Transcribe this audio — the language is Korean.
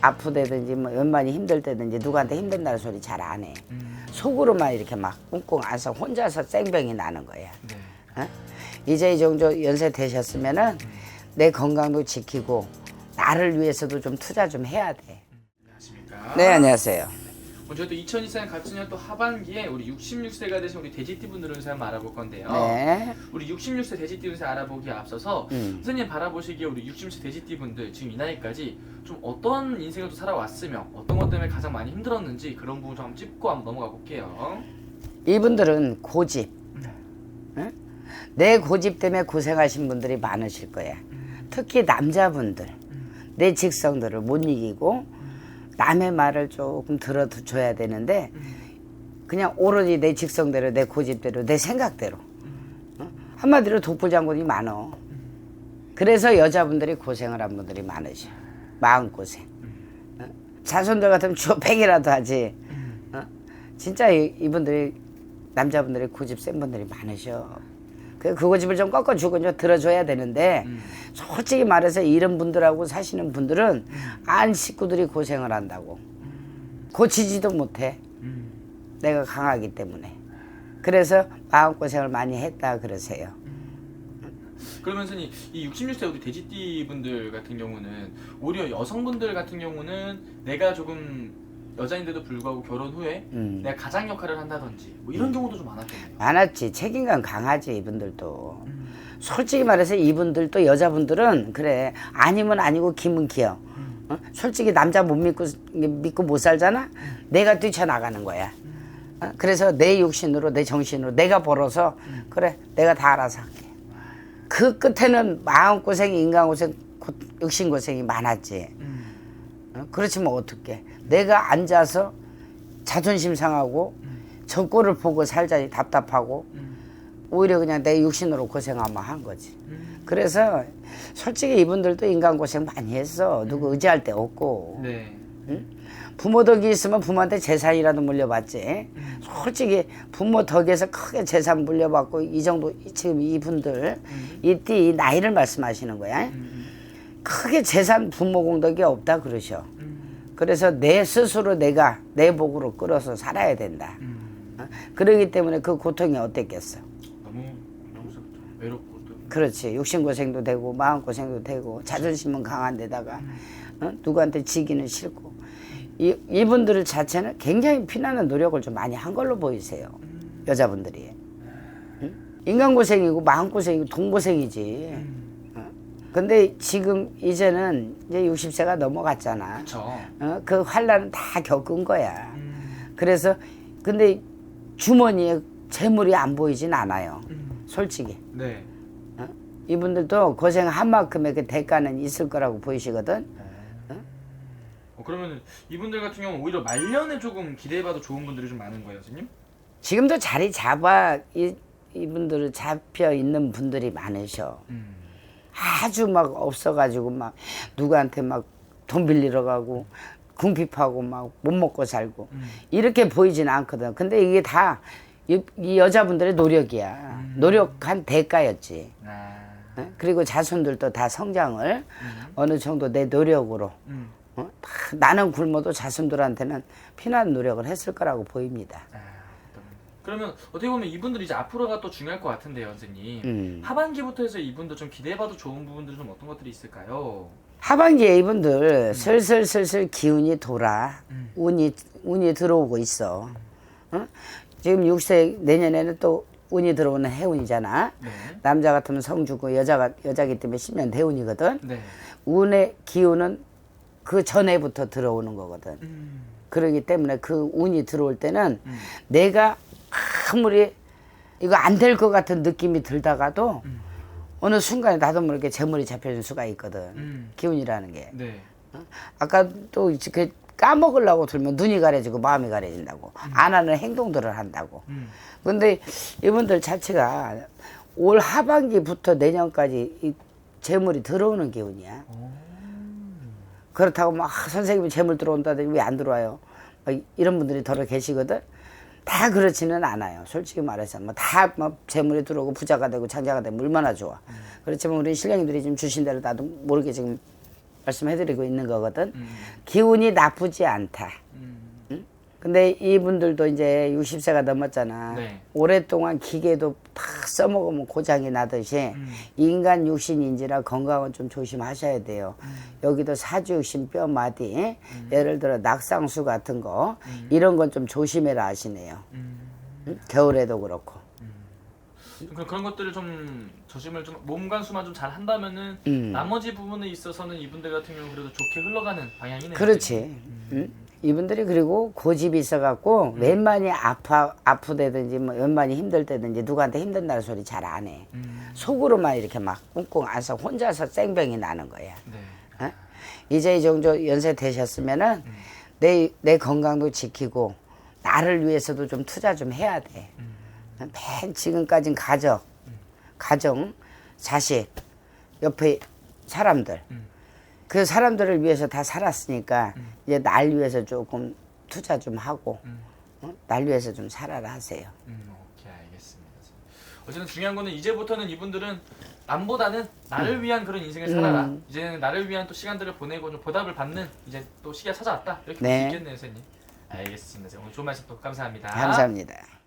아프다든지 뭐 연만이 힘들 때든지 누구한테 힘든다는 소리 잘 안 해. 속으로만 이렇게 막 꽁꽁 안서 혼자서 쌩병이 나는 거야. 네. 어? 이제 이 정도 연세 되셨으면은 내 건강도 지키고 나를 위해서도 좀 투자 좀 해야 돼. 안녕하십니까? 네 안녕하세요. 먼저 또 2024년 같은 년또 하반기에 우리 66세가 되신 우리 돼지띠 분들 운세 한번 알아볼 건데요. 네. 우리 66세 돼지띠 운세 알아보기에 앞서서 음. 선생님 바라보시기에 우리 60세 돼지띠 분들 지금 이 나이까지 좀 어떤 인생을 또 살아왔으며 어떤 것 때문에 가장 많이 힘들었는지 그런 부분 좀 한번 짚고 한번 넘어가 볼게요. 이분들은 고집. 응? 내 고집 때문에 고생하신 분들이 많으실 거야. 특히 남자분들. 내 직성들을 못 이기고 남의 말을 조금 들어줘야 되는데 그냥 오로지 내 직성대로 내 고집대로 내 생각대로 어? 한마디로 독불장군이 많어 그래서 여자분들이 고생을 한 분들이 많으셔 마음고생 어? 자손들 같으면 주백이라도 하지 어? 진짜 이, 이분들이 남자분들이 고집 센 분들이 많으셔 그, 그 고집을 좀 꺾어주고 좀 들어줘야 되는데 솔직히 말해서 이런 분들하고 사시는 분들은 안 식구들이 고생을 한다고. 고치지도 못해. 음. 내가 강하기 때문에. 그래서 마음고생을 많이 했다 그러세요. 그러면 선생님 이 66세 우리 돼지띠 분들 같은 경우는 오히려 여성분들 같은 경우는 내가 조금 여자인데도 불구하고 결혼 후에 음. 내가 가장 역할을 한다든지 뭐 이런 경우도 좀 많았겠네요. 많았지. 책임감 강하지 이분들도. 솔직히 말해서 이분들도 여자분들은 그래. 아니면 아니고 김은 기어 어? 솔직히 남자 못 믿고 믿고 못 살잖아? 내가 뛰쳐나가는 거야. 어? 그래서 내 육신으로 내 정신으로 내가 벌어서 그래 내가 다 알아서 할게. 그 끝에는 마음고생이 인간고생 고- 육신고생이 많았지. 어? 그렇지만 어떡해. 내가 앉아서 자존심 상하고 저 꼴을 보고 살자니 답답하고 오히려 그냥 내 육신으로 고생하면 한 거지. 그래서 솔직히 이분들도 인간 고생 많이 했어. 누구 의지할 데 없고. 네. 부모 덕이 있으면 부모한테 재산이라도 물려받지. 솔직히 부모 덕에서 크게 재산 물려받고 이 정도 지금 이분들 이띠 나이를 말씀하시는 거야 크게 재산 부모 공덕이 없다 그러셔 그래서 내 스스로 내가 내 복으로 끌어서 살아야 된다 어? 그러기 때문에 그 고통이 어땠겠어 너무 외롭고 또 그렇지 육신고생도 되고 마음고생도 되고 자존심은 강한 데다가 어? 누구한테 지기는 싫고 이, 이분들 자체는 굉장히 피나는 노력을 좀 많이 한 걸로 보이세요 여자분들이 응? 인간고생이고 마음고생이고 동고생이지 어? 근데 지금 이제는 이제 60세가 넘어갔잖아 그렇죠. 어? 그 환란은 다 겪은 거야 그래서 근데 주머니에 재물이 안 보이진 않아요 솔직히 네. 어? 이분들도 고생한 만큼의 그 대가는 있을 거라고 보이시거든. 어, 그러면 이분들 같은 경우는 오히려 말년에 조금 기대해봐도 좋은 분들이 좀 많은 거예요, 선생님? 지금도 자리 잡아 이, 이분들 잡혀 있는 분들이 많으셔. 음. 아주 막 없어가지고 막 누구한테 막 돈 빌리러 가고 궁핍하고 막 못 먹고 살고 이렇게 보이진 않거든. 근데 이게 다 이, 이 여자분들의 노력이야. 노력한 대가였지. 아. 어? 그리고 자손들도 다 성장을 어느 정도 내 노력으로 음. 어? 다 나는 굶어도 자손들한테는 피난 노력을 했을 거라고 보입니다. 아, 그러면 어떻게 보면 이분들이 이제 앞으로가 또 중요할 것 같은데요, 선생님. 음. 하반기부터 해서 이분들 좀 기대해봐도 좋은 부분들은 좀 어떤 것들이 있을까요? 하반기에 이분들 슬슬슬슬 기운이 돌아 운이 운이 들어오고 있어. 어? 지금 6세 내년에는 또 운이 들어오는 해운이잖아. 네. 남자 같으면 성주고 여자가 여자기 때문에 10년 대운이거든. 네. 운의 기운은 그 전에부터 들어오는 거거든. 음. 그러기 때문에 그 운이 들어올 때는 내가 아무리 이거 안 될 것 같은 느낌이 들다가도 어느 순간에 나도 모르게 재물이 잡혀질 수가 있거든. 음. 기운이라는 게. 네. 아까 또 이렇게 까먹으려고 들면 눈이 가려지고 마음이 가려진다고. 안 하는 행동들을 한다고. 음. 근데 이분들 자체가 올 하반기부터 내년까지 이 재물이 들어오는 기운이야. 그렇다고 막 아, 선생님이 재물 들어온다더니 왜 안 들어와요? 막 이런 분들이 더러 계시거든. 다 그렇지는 않아요. 솔직히 말해서 뭐다뭐 재물이 들어오고 부자가 되고 장자가 되면 얼마나 좋아. 그렇지만 우리 신령님들이 지금 주신 대로 나도 모르게 지금 말씀해드리고 있는 거거든. 음. 기운이 나쁘지 않다. 음. 근데 이분들도 이제 60세가 넘었잖아. 네. 오랫동안 기계도 다 써먹으면 고장이 나듯이 음. 인간 육신인지라 건강은 좀 조심하셔야 돼요. 여기도 사주육신 뼈 마디, 예를 들어 낙상수 같은 거 이런 건 좀 조심해라 하시네요. 음. 응? 겨울에도 그렇고. 그럼 그런 것들을 좀 조심을 좀 몸관수만 좀 잘 한다면은 음. 나머지 부분에 있어서는 이분들 같은 경우 그래도 좋게 흘러가는 방향이네요. 그렇지. 응? 이분들이 그리고 고집이 있어갖고 웬만히 아파 아프대든지 뭐 웬만히 힘들 때든지 누구한테 힘든다는 소리 잘 안 해. 음. 속으로만 이렇게 막 꽁꽁 안서 혼자서 쌩병이 나는 거야. 네. 어? 이제 이 정도 연세 되셨으면은 내, 내 건강도 지키고 나를 위해서도 좀 투자 좀 해야 돼. 맨 지금까진 가족, 가정, 자식, 옆에 사람들. 그 사람들을 위해서 다 살았으니까 이제 날 위해서 조금 투자 좀 하고 어? 날 위해서 좀 살아라 하세요. 음, 오케이 알겠습니다. 어쨌든 중요한 거는 이제부터는 이분들은 남보다는 나를 위한 그런 인생을 살아라. 음. 이제는 나를 위한 또 시간들을 보내고 좀 보답을 받는 이제 또 시기가 찾아왔다. 이렇게 네. 볼수 있겠네요, 선생님. 알겠습니다. 오늘 좋은 말씀 또 감사합니다. 감사합니다.